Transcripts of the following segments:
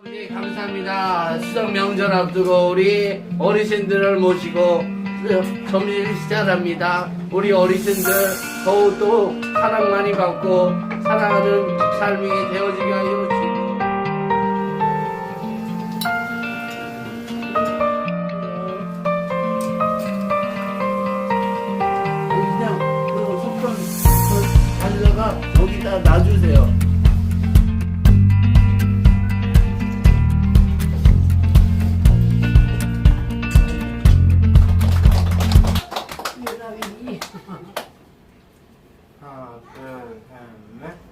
아버지 감사합니다. 수석 명절 앞두고 우리 어르신들을 모시고 점심 식사합니다. 우리 어르신들 더욱더 사랑 많이 받고 사랑하는 삶이 되어지게 하여 그 가져다가 여기다 놔주세요. 하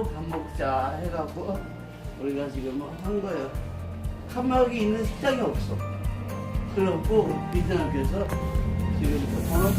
쉬고 밥 먹자 해갖고 우리가 지금 뭐한 거예요. 칸막이 있는 식당이 없어. 그래갖고 민생학교에서 지금 그 전업